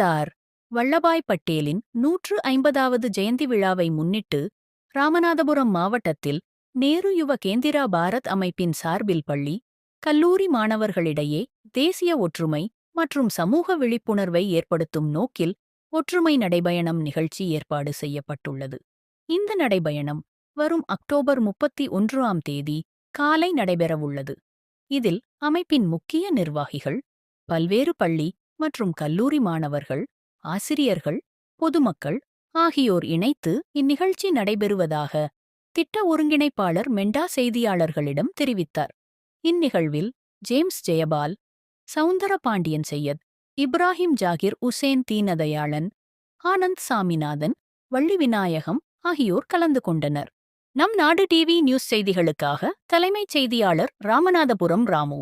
சர்தார் வல்லபாய் பட்டேலின் நூற்று ஐம்பதாவது ஜெயந்தி விழாவை முன்னிட்டு ராமநாதபுரம் மாவட்டத்தில் நேரு யுவ கேந்திரா பாரத் அமைப்பின் சார்பில் பள்ளி கல்லூரி மாணவர்களிடையே தேசிய ஒற்றுமை மற்றும் சமூக விழிப்புணர்வை ஏற்படுத்தும் நோக்கில் ஒற்றுமை நடைபயணம் நிகழ்ச்சி ஏற்பாடு செய்யப்பட்டுள்ளது. இந்த நடைபயணம் வரும் அக்டோபர் முப்பத்தி ஒன்றாம் தேதி காலை நடைபெறவுள்ளது. இதில் அமைப்பின் முக்கிய நிர்வாகிகள் பல்வேறு பள்ளி மற்றும் கல்லூரி மாணவர்கள் ஆசிரியர்கள் பொதுமக்கள் ஆகியோர் இணைத்து இந்நிகழ்ச்சி நடைபெறுவதாக திட்ட ஒருங்கிணைப்பாளர் மெண்டா செய்தியாளர்களிடம் தெரிவித்தார். இந்நிகழ்வில் ஜேம்ஸ் ஜெயபால் சவுந்தர பாண்டியன் செய்யத் இப்ராஹிம் ஜாகிர் உசேன் தீனதயாளன் ஆனந்த் சாமிநாதன் வள்ளி விநாயகம் ஆகியோர் கலந்து கொண்டனர். நம் நாடு டிவி நியூஸ் செய்திகளுக்காக தலைமைச் செய்தியாளர் ராமநாதபுரம் ராமு.